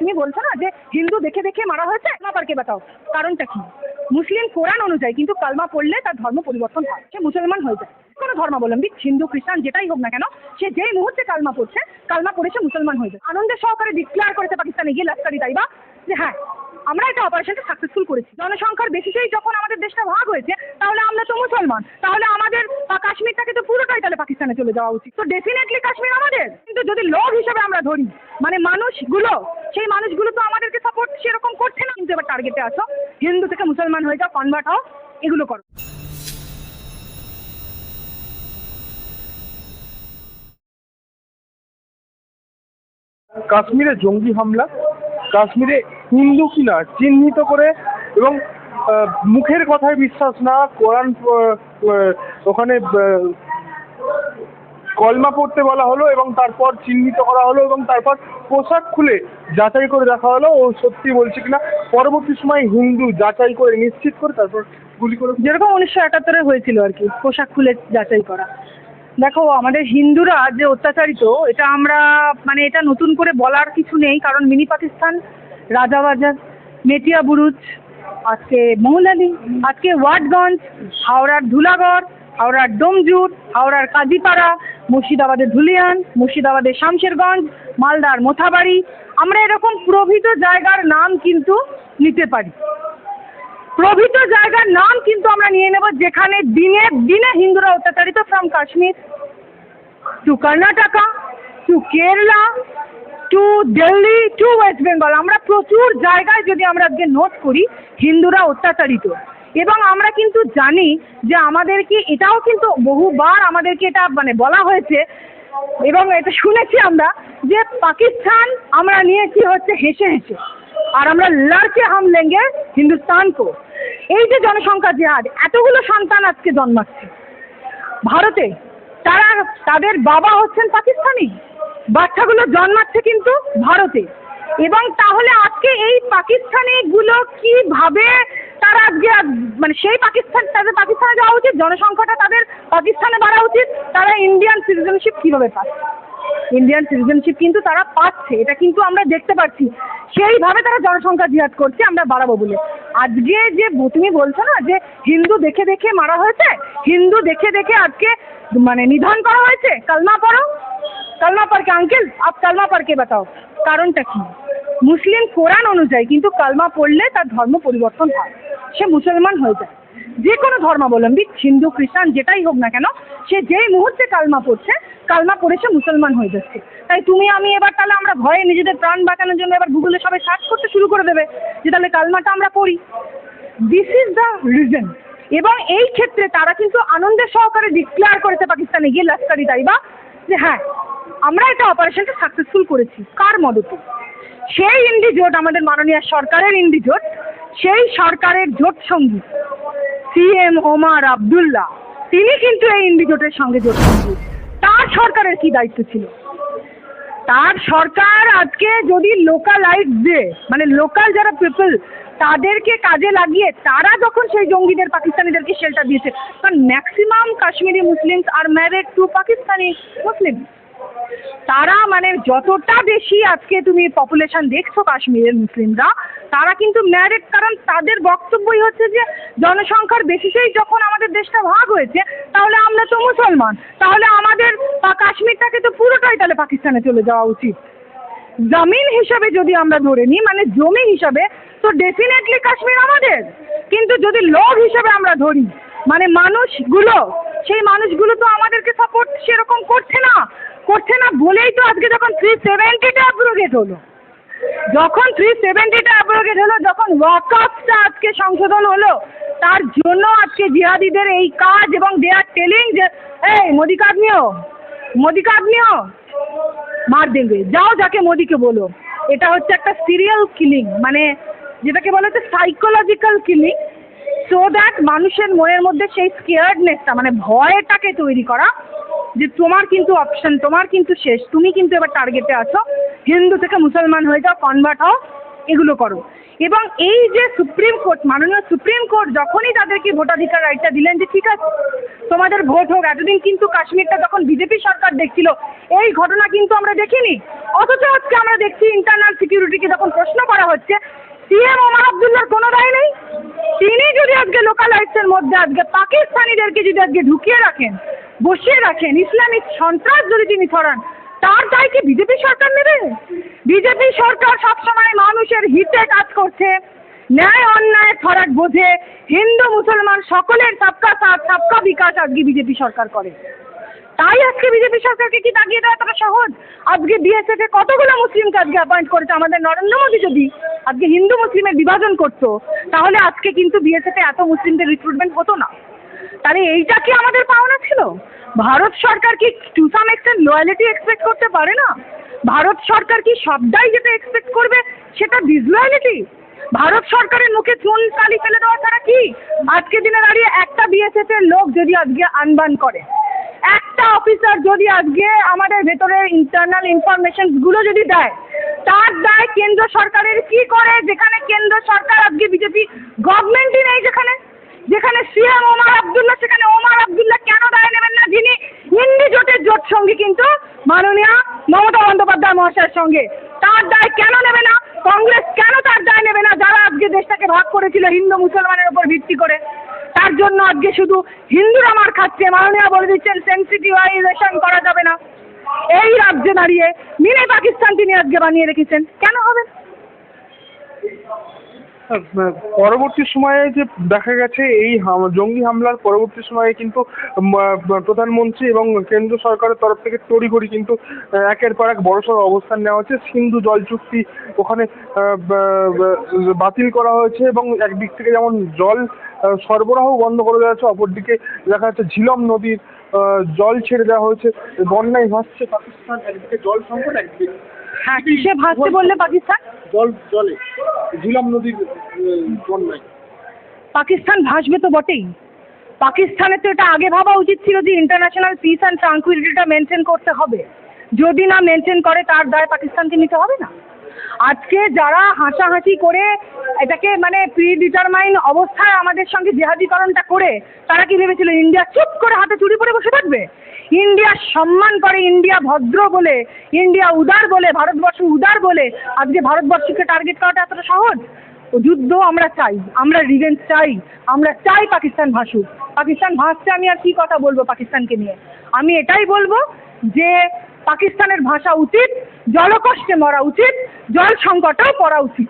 তুমি বলছো না যে হিন্দু দেখে দেখে মারা হয়েছে? কালমাপারকে বাতাও কারণটা কি? মুসলিম কোরআন অনুযায়ী কিন্তু কালমা পড়লে তার ধর্ম পরিবর্তন হয়। সে মুসলমান হয়ে যায়। কোনো ধর্মাবলম্বী, হিন্দু, খ্রিস্টান, যেটাই হোক না কেন, সে যেই মুহূর্তে কালমা পড়ছে, কালমা পড়ে সে মুসলমান হয়ে যায়। আনন্দের সহকারে ডিক্লেয়ার করেছে পাকিস্তানে গিয়ে লস্করি তাইবা যে হ্যাঁ আমরা এটা অপারেশনটা সাকসেসফুল করেছি। জনসংখ্যার বেসিসেই যখন আমাদের দেশটা ভাগ হয়েছে, তাহলে আমরা তো মুসলমান। তাহলে আমাদের কাশ্মীরটাকে তো পুরোটাই তাহলে পাকিস্তানে চলে যাওয়া উচিত। তো ডেফিনেটলি কাশ্মীর আমাদের। কিন্তু যদি লোক হিসেবে আমরা ধরি মানে মানুষগুলো, সেই মানুষগুলো তো আমাদেরকে সাপোর্ট সেরকম করছে না। কিন্তু এবার টার্গেটে আসো। হিন্দু থেকে মুসলমান হয়ে যাও কনভার্ট হও, এগুলো করো। কাশ্মীরে জঙ্গি হামলা, কাশ্মীরে হিন্দু কিনা চিহ্নিত করে এবং মুখের কথায় বিশ্বাস না, কোরআন ওখানে কলমা পড়তে বলা হলো এবং তারপর চিহ্নিত করা হলো এবং তারপর পোশাক খুলে যাচাই করে দেখা হলো। ও সত্যি বলছে কিনা? পরবর্তী সময় হিন্দু যাচাই করে নিশ্চিত করে তারপর গুলি করে যেরকম উনিশশো একাত্তরে হয়েছিল আর কি, পোশাক খুলে যাচাই করা। দেখো, আমাদের হিন্দুরা যে অত্যাচারিত, এটা আমরা মানে এটা নতুন করে বলার কিছু নেই, কারণ মিনি পাকিস্তান রাজাবাজার মেটিয়া বুরুজ, আজকে মৌলালি আজকে ওয়াটগঞ্জ, হাওড়ার ধুলাগড়, হাওড়ার ডোমজুর, হাওড়ার কাজীপাড়া মুর্শিদাবাদের ধুলিয়ান, মুর্শিদাবাদের শামশেরগঞ্জ, মালদার মোথাবাড়ি। আমরা এরকম প্রভৃত জায়গার নাম কিন্তু নিতে পারি। প্রভৃত জায়গার নাম কিন্তু আমরা নিয়ে নেব যেখানে দিনে দিনে হিন্দুরা অত্যাচারিত from Kashmir to Karnataka to Kerala to Delhi to West Bengal আমরা প্রচুর জায়গায় যদি আমরা আজকে নোট করি, হিন্দুরা অত্যাচারিত। এবং আমরা কিন্তু জানি যে আমাদেরকে এটাও কিন্তু বহুবার আমাদেরকে এটা মানে বলা হয়েছে এবং এটা শুনেছি আমরা যে পাকিস্তান আমরা নিয়ে নিয়েছি হচ্ছে, হেসে হেসে। আর আমরা লড়কে হাম লেঙ্গে হিন্দুস্তানকো এই যে জনসংখ্যা হার এতগুলো সন্তান আজকে জন্মাচ্ছে। ভারতে তারা, তাদের বাবা হচ্ছেন পাকিস্তানি, বাচ্চাগুলো জন্মাচ্ছে কিন্তু ভারতে। এবং তাহলে আজকে এই পাকিস্তানিগুলো কীভাবে তারা আজকে মানে সেই পাকিস্তান, তাদের পাকিস্তানে যাওয়া উচিত, জনসংখ্যাটা তাদের পাকিস্তানে বাড়া উচিত, তারা ইন্ডিয়ান সিটিজেনশিপ কীভাবে পাচ্ছে ইন্ডিয়ান সিটিজেনশিপ কিন্তু তারা পাচ্ছে, এটা কিন্তু আমরা দেখতে পাচ্ছি। সেইভাবে তারা জনসংখ্যা জিহাদ করছে, আমরা বাড়াবো বলে। আজকে যে তুমি বলছো না যে হিন্দু দেখে দেখে মারা হয়েছে, হিন্দু দেখে দেখে আজকে মানে নিধন করা হয়েছে কালমা পড়ো কালমা পড়কে আঙ্কেল আপ কালমা পড়কে বাতাও কারণটা কি? মুসলিম কোরআন অনুযায়ী কিন্তু কালমা পড়লে তার ধর্ম পরিবর্তন হয়। সে মুসলমান হয়ে যায়। যে কোনো ধর্মাবলম্বী, হিন্দু, খ্রিস্টান, যেটাই হোক না কেন, সে যেই মুহূর্তে কালমা পড়ছে, কালমা পড়ে সে মুসলমান হয়ে যাচ্ছে। তাই তুমি, আমি এবার তাহলে আমরা ভয়ে নিজেদের প্রাণ বাঁচানোর জন্য এবার গুগলে সবাই সার্চ করতে শুরু করে দেবে যে তাহলে কালমাটা আমরা পড়ি। দিস ইজ দ্য রিজন এবং এই ক্ষেত্রে তারা কিন্তু আনন্দের সহকারে ডিক্লেয়ার করেছে পাকিস্তানে গিয়ে লস্করি তাইবা যে হ্যাঁ আমরা এটা অপারেশনটা সাকসেসফুল করেছি। কার মদতে? সেই ইন্ডি জোট আমাদের মাননীয় সরকারের ইন্ডি জোট সেই সরকারের জোট সঙ্গী সিএম ওমার আবদুল্লাহ তিনি কিন্তু এই ইন্ডি জোটের সঙ্গে জোট সঙ্গী। তার সরকারের কি দায়িত্ব ছিল? তার সরকার আজকে যদি লোকালাইট দেয় মানে লোকাল যারা পিপল তাদেরকে কাজে লাগিয়ে তারা যখন সেই জঙ্গিদের, পাকিস্তানিদেরকে শেল্টার দিয়েছে, কারণ maximum Kashmiri Muslims are married to Pakistani Muslim তারা মানে যতটা বেশি আজকে তুমি পপুলেশন দেখছ কাশ্মীরের মুসলিমরা, তারা কিন্তু ম্যারিড কারণ তাদের বক্তব্যই হচ্ছে যে জনসংখ্যার বেসিসেই যখন আমাদের দেশটা ভাগ হয়েছে, তাহলে আমরা তো মুসলমান, তাহলে আমাদের কাশ্মীরটাকে তো পুরোটাই তাহলে পাকিস্তানে চলে যাওয়া উচিত। জমিন হিসাবে যদি আমরা ধরে নিই মানে জমি হিসাবে, তো ডেফিনেটলি কাশ্মীর আমাদের। কিন্তু যদি লোক হিসাবে আমরা ধরি মানে মানুষগুলো, সেই মানুষগুলো তো আমাদেরকে সাপোর্ট সেরকম করছে না। করছে না বলেই তো আজকে যখন থ্রি সেভেন্টিটা অ্যাব্রোগেট হলো। যখন থ্রি সেভেন্টিটা অ্যাব্রোগেট হলো, যখন ওয়াকআপটা আজকে সংশোধন হলো, তার জন্য আজকে জিহাদিদের এই কাজ এবং দে আর টেলিং যে, এই, মোদি কার্ড নিও, মোদি কার্ড নিও, মার দেবে। যাও যাকে মোদিকে বলো। এটা হচ্ছে একটা সিরিয়াল কিলিং মানে যেটাকে বলা হচ্ছে সাইকোলজিক্যাল কিলিং সো দ্যাট মানুষের মনের মধ্যে সেই স্কেয়ার্ডনেসটা মানে ভয়টাকে তৈরি করা যে তোমার কিন্তু অপশন তোমার কিন্তু শেষ। তুমি কিন্তু এবার টার্গেটে আছো। হিন্দু থেকে মুসলমান হয়ে যাও কনভার্ট হও, এগুলো করো। এবং এই যে সুপ্রিম কোর্ট, মাননীয় সুপ্রিম কোর্ট যখনই তাদেরকে ভোটাধিকার রাইটটা দিলেন যে ঠিক আছে, তোমাদের ভোট হোক। এতদিন কিন্তু কাশ্মীরটা যখন বিজেপি সরকার দেখছিল, এই ঘটনা কিন্তু আমরা দেখিনি। অথচ আজকে আমরা দেখছি ইন্টারনাল সিকিউরিটিকে যখন প্রশ্ন করা হচ্ছে সিএম ওমর আবদুল্লার কোনো দায় নেই। তিনি যদি আজকে লোকাল মধ্যে আজকে পাকিস্তানিদেরকে যদি আজকে ঢুকিয়ে রাখেন বসিয়ে রাখেন, ইসলামিক সন্ত্রাস যদি তিনি ছড়ান, তার দায় কি বিজেপি সরকার নেবে? বিজেপি সরকার সবসময় মানুষের হিতে কাজ করছে, ন্যায় অন্যায় ফরাক বোঝে, হিন্দু, মুসলমান সকলের সবকা সাথ সবকা বিকাশ আজকে বিজেপি সরকার করে। তাই আজকে বিজেপি সরকারকে কি দাগিয়ে দেওয়া এতটা সহজ? আজকে বিএসএফ এ কতগুলো মুসলিমকে আজকে অ্যাপয়েন্ট করেছে? আমাদের নরেন্দ্র মোদী যদি আজকে হিন্দু, মুসলিমের বিভাজন করতো, তাহলে আজকে কিন্তু বিএসএফ এ এত মুসলিমদের রিক্রুটমেন্ট হতো না। তাহলে এইটা কি আমাদের পাওনা ছিল? ভারত সরকার কি to some extent loyalty expect করতে পারে না? ভারত সরকার কি সবটাই যেটা এক্সপেক্ট করবে সেটা ডিসলয়ালিটি ভারত সরকারের মুখে চুন কালি ফেলে দেওয়া ছাড়া কি? আজকে দিনে দাঁড়িয়ে একটা বিএসএফ এর লোক যদি আজকে আনবান করে, একটা অফিসার যদি আজকে আমাদের ভেতরের ইন্টারনাল ইনফরমেশনগুলো যদি দেয়, তার দায় কেন্দ্র সরকারের কি করে? যেখানে কেন্দ্র সরকার আজকে বিজেপি গভর্নমেন্টই নেই যেখানে। যেখানে সিএম ওমর আবদুল্লাহ, সেখানে ওমর আবদুল্লাহ কেন দায় নেবেন না? যিনি ইন্ডি জোটের জোট সঙ্গী কিন্তু মাননীয় মমতা বন্দ্যোপাধ্যায় মহাশয়ের সঙ্গে। তার দায় কেন নেবে না? কংগ্রেস কেন তার দায় নেবে না? যারা আজকে দেশটাকে ভাগ করেছিল হিন্দু মুসলমানের উপর ভিত্তি করে। তার জন্য আজকে শুধু হিন্দুরা মার খাচ্ছে। মাননীয় বলে দিচ্ছেন সেন্সিটিভাইজেশন করা যাবে না। এই রাজ্যে দাঁড়িয়ে মিনি পাকিস্তান তিনি আজকে বানিয়ে রেখেছেন কেন হবে না? পরবর্তী সময়ে যে দেখা গেছে, এই জঙ্গি হামলার পরবর্তী সময়ে কিন্তু প্রধানমন্ত্রী এবং কেন্দ্র সরকারের তরফ থেকে তড়িঘড়ি কিন্তু একের পর এক বড়সড় অবস্থান নেওয়া হচ্ছে। সিন্ধু জল চুক্তি ওখানে বাতিল করা হয়েছে এবং একদিক থেকে যেমন জল সরবরাহ বন্ধ করে দেওয়া হয়েছে অপরদিকে দেখা যাচ্ছে ঝিলম নদীর জল ছেড়ে দেওয়া হয়েছে বন্যায় ভাসছে পাকিস্তান একদিকে জল সংকট একদিকে হ্যাঁ কিসে ভাসছে বললে পাকিস্তান? জল জলে ঝিলম নদীর বন্যায়। পাকিস্তান ভাসবে তো বটেই। পাকিস্তানের তো এটা আগে ভাবা উচিত ছিল যে ইন্টারন্যাশনাল পিস অ্যান্ড ট্রাঙ্কুইলিটিটা মেনটেন করতে হবে। যদি না মেনটেন করে তার দায় পাকিস্তানকে নিতে হবে না। আজকে যারা হাসাহাসি করে এটাকে মানে প্রি ডিটারমাইন অবস্থায় আমাদের সঙ্গে জেহাদিকরণটা করে, তারা কি ভেবেছিল ইন্ডিয়া চুপ করে হাতে চুরি পরে বসে থাকবে? ইন্ডিয়া সম্মান করে, ইন্ডিয়া ভদ্র বলে, ইন্ডিয়া উদার বলে, ভারতবর্ষ উদার বলে আজকে ভারতবর্ষকে টার্গেট করাটা এতটা সহজ? যুদ্ধ আমরা চাই, আমরা রিভেঞ্জ চাই, আমরা চাই পাকিস্তান ভাসুক। পাকিস্তান ভাসছে আমি আর কি কথা বলব পাকিস্তানকে নিয়ে? আমি এটাই বলব যে পাকিস্তানের ভাষা উচিত জলকষ্টে মরা উচিত, জল সংকটেও পড়া উচিত।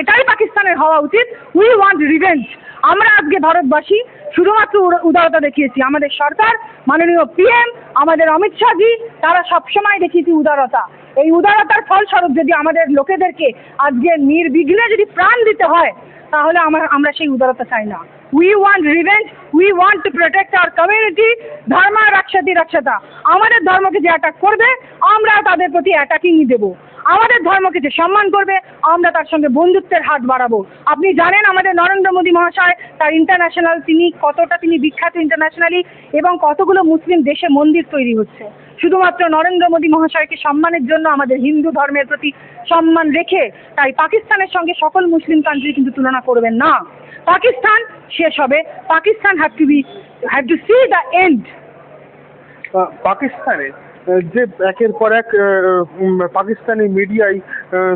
এটাই পাকিস্তানের হওয়া উচিত। উই ওয়ান্ট রিভেঞ্জ আমরা আজকে ভারতবাসী শুধুমাত্র উদারতা দেখিয়েছি। আমাদের সরকার, মাননীয় পিএম আমাদের অমিত শাহজি তারা সবসময় দেখিয়েছি উদারতা। এই উদারতার ফলস্বরূপ যদি আমাদের লোকেদেরকে আজকে নির্বিঘ্নে যদি প্রাণ দিতে হয়, তাহলে আমরা আমরা সেই উদারতা চাই না। We want revenge we want to protect our community ধর্ম রক্ষাতি রক্ষতা আমাদের ধর্মকে যে অ্যাটাক করবে, আমরা তাদের প্রতি অ্যাটাকিংই দেবো। আমাদের ধর্মকে যে সম্মান করবে, আমরা তার সঙ্গে বন্ধুত্বের হাত বাড়াবো। আপনি জানেন আমাদের নরেন্দ্র মোদী মহাশয়, তার ইন্টারন্যাশনাল তিনি কতটা তিনি বিখ্যাত ইন্টারন্যাশনালি এবং কতগুলো মুসলিম দেশে মন্দির তৈরি হচ্ছে। শুধুমাত্র নরেন্দ্র মোদী মহাশয়কে সম্মানের জন্য আমাদের হিন্দু ধর্মের প্রতি সম্মান রেখে, তাই পাকিস্তানের সঙ্গে সকল মুসলিম কান্ট্রি কিন্তু তুলনা করবেন না। পাকিস্তান শেষ হবে। Pakistan have to be have to see the end পাকিস্তানে যে একের পর এক পাকিস্তানি মিডিয়ায়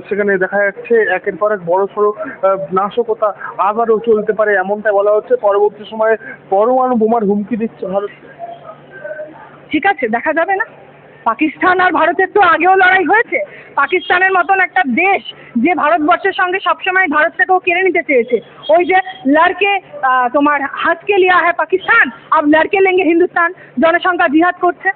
সেখানে দেখা যাচ্ছে একের পর এক বড় সড়ো নাশকতা আবারও চলতে পারে, এমনটাই বলা হচ্ছে। পরবর্তী সময়ে পরমাণু বোমার হুমকি দিচ্ছে ভারত। ঠিক আছে, দেখা যাবে না। পাকিস্তান আর ভারতের তো আগেও লড়াই হয়েছে। পাকিস্তানের মতন একটা দেশ যে ভারতবর্ষের সঙ্গে সবসময় ভারতটাকেও কেড়ে নিতে চেয়েছে। ওই যে লড়কে তোমার হাতকে লিয়া হ্যাঁ পাকিস্তান, আর লড়কে লেঙ্গে হিন্দুস্তান, জনসংখ্যা জিহাদ করছে।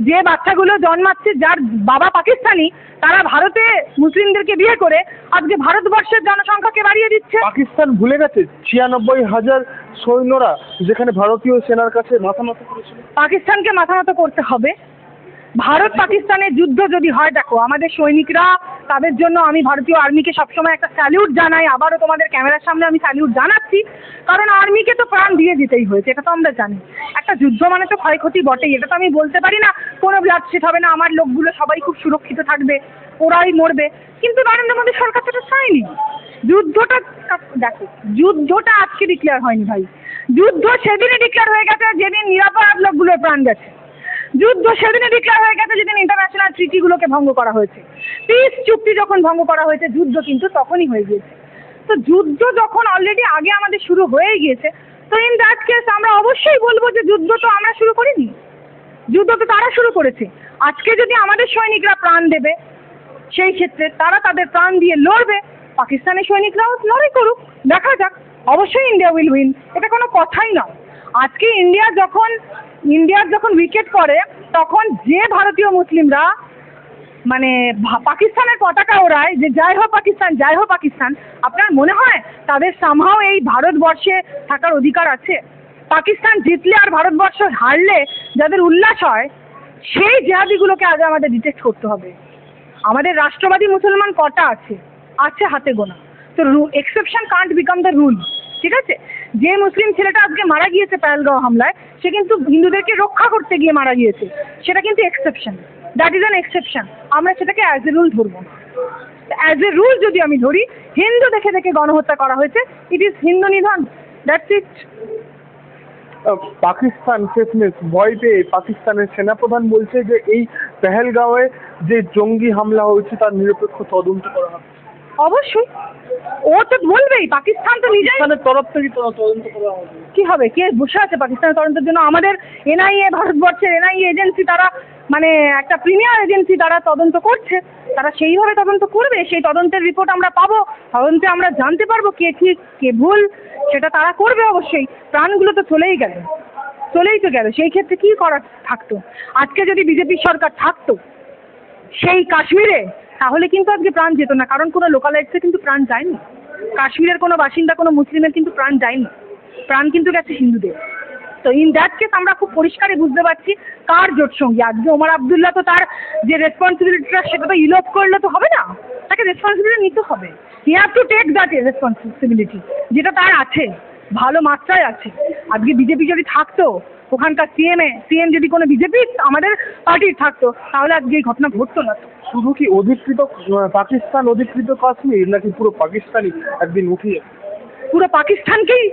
যে বাচ্চাগুলো জন্মাচ্ছে যার বাবা পাকিস্তানি তারা ভারতে মুসলিমদেরকে বিয়ে করে আজকে ভারতবর্ষের জনসংখ্যাকে বাড়িয়ে দিচ্ছে। পাকিস্তান ভুলে গেছে ছিয়ানব্বই হাজার সৈন্যরা যেখানে ভারতীয় সেনার কাছে মাথা নত করেছিল। পাকিস্তানকে মাথা মতো করতে হবে। ভারত পাকিস্তানের যুদ্ধ যদি হয় দেখো আমাদের সৈনিকরা তাদের জন্য আমি ভারতীয় আর্মিকে সবসময় একটা স্যালিউট জানাই। আবারও তোমাদের ক্যামেরার সামনে আমি স্যালিউট জানাচ্ছি। কারণ আর্মিকে তো প্রাণ দিয়ে দিতেই হয়েছে, এটা তো আমরা জানি। একটা যুদ্ধ মানে তো ক্ষয়ক্ষতি বটেই, এটা তো আমি বলতে পারি না, কোনো ব্লাডশেড হবে না, আমার লোকগুলো সবাই খুব সুরক্ষিত থাকবে, ওরাই মরবে। কিন্তু নরেন্দ্র মোদী সরকার তো চায়নি। যুদ্ধটা দেখো, যুদ্ধটা আজকে ডিক্লেয়ার হয়নি ভাই। যুদ্ধ সেদিনই ডিক্লেয়ার হয়ে গেছে, যেদিন নিরাপরাধ লোকগুলোর প্রাণ গেছে। যুদ্ধ সেদিনই ডিক্লেয়ার হয়ে গেছে যেদিন ইন্টারন্যাশনাল ট্রিটিগুলোকে ভঙ্গ করা হয়েছে। পিস চুক্তি যখন ভঙ্গ করা হয়েছে, যুদ্ধ কিন্তু তখনই হয়ে গিয়েছে। তো যুদ্ধ যখন অলরেডি আগে আমাদের শুরু হয়ে গিয়েছে, তো ইন দ্যাট কেস আমরা অবশ্যই বলব যে যুদ্ধ তো আমরা শুরু করিনি। যুদ্ধ তো তারা শুরু করেছে। আজকে যদি আমাদের সৈনিকরা প্রাণ দেবে, সেই ক্ষেত্রে তারা তাদের প্রাণ দিয়ে লড়বে। পাকিস্তানের সৈনিকরাও লড়াই করুক, দেখা যাক। অবশ্যই ইন্ডিয়া উইল উইন এটা কোনো কথাই নয়। আজকে ইন্ডিয়া যখন ইন্ডিয়ার যখন উইকেট করে, তখন যে ভারতীয় মুসলিমরা মানে পাকিস্তানের পতাকা ওড়ায় যে জয় হোক পাকিস্তান, জয় হোক পাকিস্তান আপনার মনে হয় তাদের সামহাও এই ভারতবর্ষে থাকার অধিকার আছে? পাকিস্তান জিতলে আর ভারতবর্ষ হারলে যাদের উল্লাস হয়, সেই জেহাদিগুলোকে আগে আমাদের ডিটেক্ট করতে হবে। আমাদের রাষ্ট্রবাদী মুসলমান কটা আছে? আছে হাতে গোনা। তো exception can't become the rule ঠিক আছে? যে মুসলিম ছেলেটা আজকে মারা গিয়েছে পেহেলগাঁও হামলায়, সে কিন্তু হিন্দুদেরকে রক্ষা করতে গিয়ে মারা গিয়েছে। সেটা কিন্তু exception that is an exception আমরা সেটাকে অ্যাজ এ রুল ধরবো। অ্যাজ এ রুল যদি আমি ধরি, হিন্দু দেখে দেখে গণহত্যা করা হয়েছে। ইট ইজ হিন্দু নিধন। দ্যাটস ইট পাকিস্তান শেষমেশ ভয় পেয়ে পাকিস্তানের সেনাপ্রধান বলছে যে এই পেহেলগাঁওয়ে যে জঙ্গি হামলা হয়েছে, তার নিরপেক্ষ তদন্ত করা হবে। অবশ্যই। ও তো বলবেই পাকিস্তান তো নিজেই তরফ থেকে তদন্ত করা কি হবে? কে বসে আছে পাকিস্তানের তদন্তের জন্য? আমাদের এনআইএ ভারতবর্ষের এনআইএ এজেন্সি তারা মানে একটা প্রিমিয়ার এজেন্সি তারা তদন্ত করছে। তারা সেইভাবে তদন্ত করবে সেই তদন্তের রিপোর্ট আমরা পাবো। তদন্তে আমরা জানতে পারব কে ঠিক কে ভুল সেটা তারা করবে অবশ্যই। প্রাণগুলো তো চলেই গেল। চলেই তো গেল। সেই ক্ষেত্রে কি করার থাকতো? আজকে যদি বিজেপি সরকার থাকতো সেই কাশ্মীরে তাহলে কিন্তু আজকে প্রাণ যেত না, কারণ কোনো লোকালাইটসে কিন্তু প্রাণ যায়নি। কাশ্মীরের কোনো বাসিন্দা, কোনো মুসলিমের কিন্তু প্রাণ যায়নি। প্রাণ কিন্তু গেছে হিন্দুদের। তো ইন দ্যাট কেস আমরা খুব পরিষ্কারই বুঝতে পারছি কার জোট সঙ্গী আজকে ওমর আবদুল্লাহ তো তার যে রেসপন্সিবিলিটিটা সেটা তো ইলোপ করলে তো হবে না। তাকে রেসপন্সিবিলিটি নিতে হবে। He have to take that responsibility যেটা তার আছে, ভালো মাত্রায় আছে। আজকে বিজেপি যদি থাকতো ওখানকার সিএমএ সিএম যদি কোনো বিজেপি আমাদের পার্টির থাকতো তাহলে আজকে এই ঘটনা ঘটতো না। শুধু কি অধিকৃত পাকিস্তান অধিকৃত কাশ্মীর নাকি পুরো পাকিস্তানই একদিন উঠিয়ে? পুরো পাকিস্তানকেই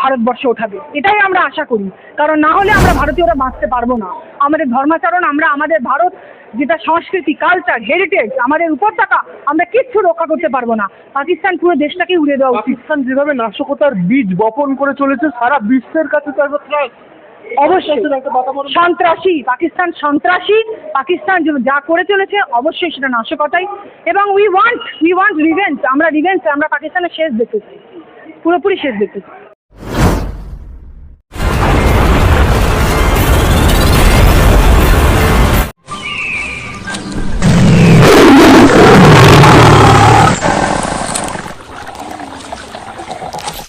ভারতবর্ষে ওঠাবে। এটাই আমরা আশা করি। কারণ না হলে আমরা ভারতীয়রা বাঁচতে পারব না। আমাদের ধর্মাচরণ আমরা আমাদের ভারত যেটা সংস্কৃতি কালচার হেরিটেজ আমাদের উপত্যকা আমরা কিচ্ছু রক্ষা করতে পারব না। পাকিস্তান পুরো দেশটাকেই উড়িয়ে দেওয়া পাকিস্তান যেভাবে নাশকতার বীজ বপন করে চলেছে সারা বিশ্বের কাছে তো। অবশ্যই। সন্ত্রাসী পাকিস্তান সন্ত্রাসী পাকিস্তান যা করে চলেছে অবশ্যই সেটা নাশকতাই। এবং we want we want revenge আমরা রিভেঞ্জ আমরা পাকিস্তানের শেষ দেখতে চাই পুরোপুরি শেষ দেখতে চাই